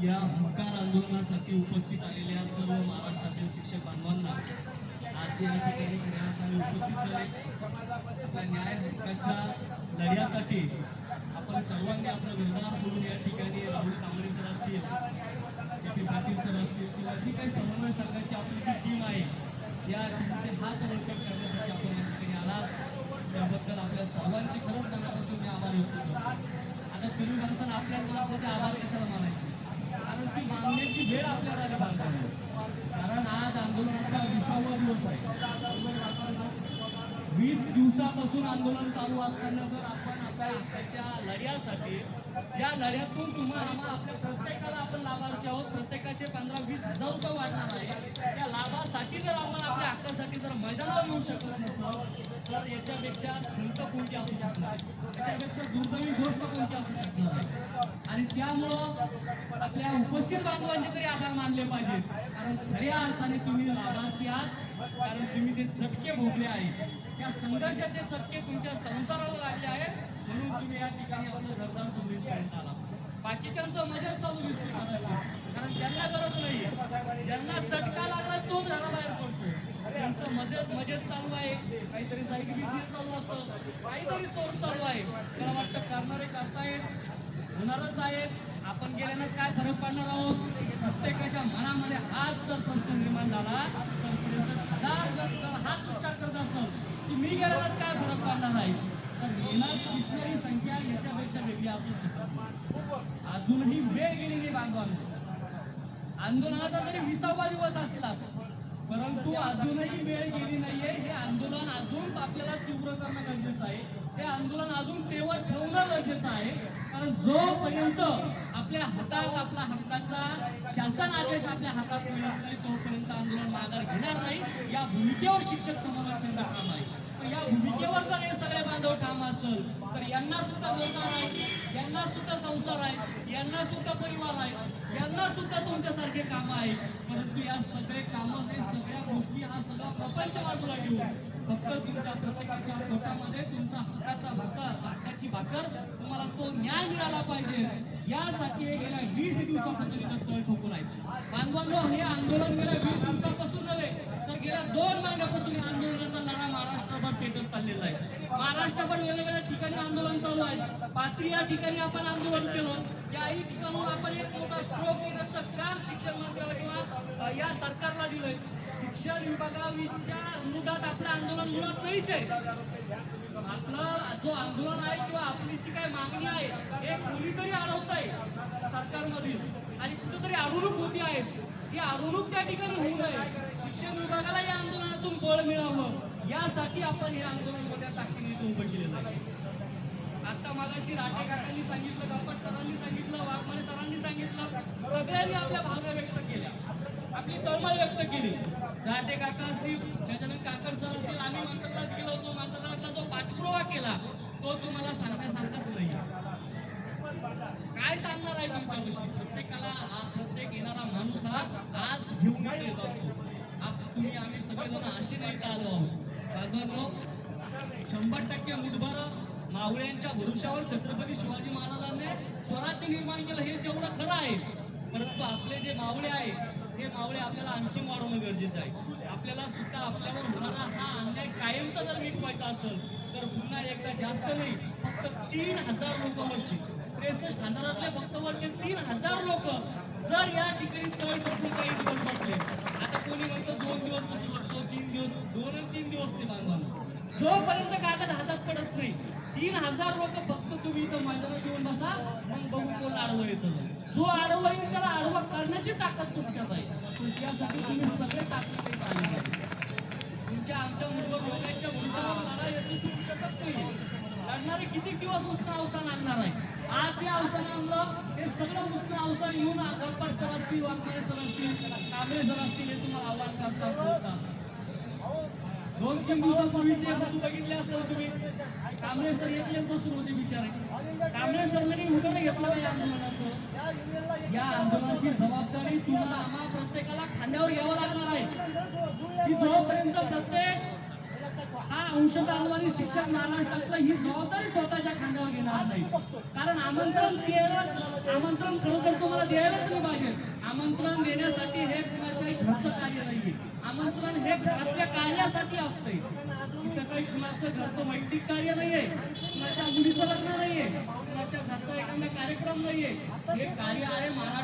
या हुंकार आंदोलनासाठी उपस्थित आलेल्या सर्व महाराष्ट्रातील शिक्षक बांधवांना आज या ठिकाणी न्यायालयाने उपस्थित झाले. आपल्या न्याय हक्काच्या लढ्यासाठी आपण सर्वांनी आपलं घरदार सोडून या ठिकाणी राहुल कांबळे सर असतील ए पी पाटील सर असतील किंवा जी काही समन्वय संघाची आपली जी टीम आहे या टीमचे हात बळकट करण्यासाठी आपण या ठिकाणी आलात. त्याबद्दल आपल्या सर्वांचे खरंच मनापासून मी आभार व्यक्त करतो. आता तुम्ही माणसाला आपल्या माणसाचे आभार कशाला मानण्याची वेळ आपल्याला आली बांधवांनी कारण आज आंदोलनाचा विसावा दिवस आहे. वीस दिवसापासून आंदोलन चालू असताना जर आपण आपल्या हक्काच्या लढ्यासाठी ज्या लढ्यातून तुम्हाला आम्हाला आपल्या प्रत्येकाला आपण लाभार्थी आहोत प्रत्येकाचे पंधरा वीस हजार रुपये वाढणार आहे त्या लाभा आपल्या जर मैदानावर येऊ शकत नसत तर याच्यापेक्षा खंत कोणती असू शकणार? याच्यापेक्षा दुर्दैवी गोष्ट कोणती असू शकणार? आणि त्यामुळं आपल्या उपस्थित बांधवांचे तरी आभार मानले पाहिजेत. कारण खऱ्या अर्थाने तुम्ही लाभार्थी आहात कारण तुम्ही जे चटके भोगले आहेत त्या संघर्षाचे चटके तुमच्या संसाराला लागले आहेत म्हणून तुम्ही या ठिकाणी आपलं घरदार सोडूनपर्यंत आला. बाकीच्यांचं मजाच चालू दिसते कदाचित कारण त्यांना गरज नाही ज्यांना चटका लागला तोच घराबाहेर पडतो त्यांचं मजेत मजेत चालू आहे काहीतरी साईड बिझनेस चालू असं. काहीतरी सोर्स चालू आहे. मला वाटतं करणारे करतायत होणारच आहेत. आपण गेल्यानंच काय फरक पडणार आहोत? प्रत्येकाच्या मनामध्ये हाच जर प्रश्न निर्माण झाला तर त्रेसष्ट हजार जर जर हाच विचार करत असेल की मी गेल्यानंच काय फरक पडणार आहे? तर येणार दिसणारी संख्या याच्यापेक्षा वेगळी असू शकत अजूनही वेळ गेली नाही बांधवांना. आंदोलनाचा जरी विसावा दिवस असेल अजूनही वेळ गेली नाहीये. हे आंदोलन अजून आपल्याला तीव्र करणं गरजेचं आहे. हे आंदोलन अजून तेवढ ठेवणं गरजेचं आहे. कारण जोपर्यंत आपल्या हातात आपला हक्काचा शासन आदेश आपल्या हातात मिळत नाही तोपर्यंत आंदोलन माघार घेणार नाही. या भूमिकेवर शिक्षक समन्वय संघ ठाम आहे. या भूमिकेवर जर हे सगळे बांधव ठाम असेल तर यांना सुद्धा घरदार आहे. यांना सुद्धा संसार आहे. यांना सुद्धा परिवार आहे. यांना सुद्धा तुमच्यासारखे कामं आहेत. परंतु या सगळे कामं हे सगळ्या गोष्टी हा सगळा प्रपंच बाजूला फक्त तुमच्या प्रत्येकाच्या पोटामध्ये तुमचा हाताचा भाकर हक्काची भाकर तुम्हाला तो न्याय मिळाला पाहिजे. यासाठी हे गेल्या वीस दिवसापासून इथं तळ ठोकून आहे बांधवांनो हे आंदोलन गेल्या वीस दिवसापासून नव्हे तर गेल्या दोन महिन्यापासून या आंदोलनाचा लढा महाराष्ट्रभर पेटत चाललेला आहे. महाराष्ट्रभर वेगवेगळ्या ठिकाणी आंदोलन चालू आहे पात्री या ठिकाणी आपण आंदोलन केलं. याही ठिकाणून आपण एक मोठा स्ट्रोक देण्याचं काम शिक्षण मंत्र्याला किंवा या सरकारला दिलंय. शिक्षण विभागाविषयीच्या मुदत आपलं आंदोलन मुळात नाहीच आहे. आपलं जो आंदोलन आहे किंवा आपली जी काय मागणी आहे हे कोणीतरी अडवत आहे सरकारमधील. आणि कुठेतरी अडवणूक होती आहे. ती अडवणूक त्या ठिकाणी होऊ नये. शिक्षण विभागाला या आंदोलनातून बळ मिळावं. यासाठी आपण हे आंदोलन मोठ्या ताकदीने उभं केलेलं आहे. आता मागाशी राठे काकांनी सांगितलं गप्पट सरांनी सांगितलं वाघमारे सरांनी सांगितलं. सगळ्यांनी आपल्या भावना व्यक्त केल्या. व्यक्त केली. राठे काका असतील त्याच्यानंतर काकड सर असतील आम्ही मंत्रालयात गेलो होतो. मंत्रालयातला जो पाठपुरावा केला तो तुम्हाला सांगण्यासारखाच नाही. काय सांगणार आहे तुमच्याविषयी? प्रत्येकाला हा प्रत्येक येणारा माणूस हा आज घेऊन येत असतो. तुम्ही आम्ही सगळेजण असे नाही आलो आहोत. शंभर टक्के मुठभर मावळ्यांच्या भरोशावर छत्रपती शिवाजी महाराजांनी स्वराज्य निर्माण केलं. हे जेवढं खरं आहे परंतु आपले जे मावळे आहेत हे मावळे आपल्याला आणखी वाढवणं गरजेचं आहे. आपल्याला सुद्धा आपल्यावर होणारा हा अन्याय कायमचा जर विकवायचा असेल तर पुन्हा एकदा जास्त नाही फक्त तीन हजार लोक वरचे त्रेसष्ट हजारातले फक्त वरचे तीन हजार लोक जर या ठिकाणी तळ पटून काही दिवस बसले आता कोणी म्हणतं दोन दिवस बसू शकतो तीन दिवस दोन आणि तीन दिवस ते बांधवांना. जोपर्यंत कागद हातात पडत नाही तीन हजार लोक फक्त तुम्ही इथं मैदानात येऊन बसा मग बघू कोण आडवं येतं. जो आडवं येईल त्याला आडवा करण्याची ताकद त्यासाठी तुम्ही सगळे ताकद आले पाहिजे तुमच्या आमच्या मुलं लोकांच्या भविष्यावर लढा यशस्वी शकत नाही लढणारे किती दिवस उष्ण अवसान आणणार आहे. आज जे अवसान आणलं हे सगळं उष्ण अवसान येऊन गप्पट सर असतील वाघमारे सर असतील कांबळे सर असतील हे तुम्हाला आव्हान करतात बोलतात दोन तीन दिवसापूर्वीचे तू बघितले असेल तुम्ही. कांबळे सर एकलेच बसून होते बिचारे. कांबळे सरने उघडं घेतलं नाही आंदोलनाचं. या आंदोलनाची जबाबदारी तुम्हाला आम्हा प्रत्येकाला खांद्यावर घ्यावं लागणार आहे. की जोपर्यंत प्रत्येक हा अंशदानवादी शिक्षक महाराष्ट्रातला ही जबाबदारी स्वतःच्या खांद्यावर घेणार नाही. कारण आमंत्रण द्यायला आमंत्रण खरोखर तर तुम्हाला द्यायलाच नाही पाहिजे. आमंत्रण देण्यासाठी हे कुणाच्याही घरचं कार्य नाहीये. आमंत्रण हे घरातल्या कार्यासाठी असते इथं काही कुणाचं घरचं वैयक्तिक कार्य नाहीये. कुणाच्या मुलीचं लग्न नाहीये. कुणाच्या घरचा एखादा कार्यक्रम नाहीये. हे कार्य आहे महाराष्ट्र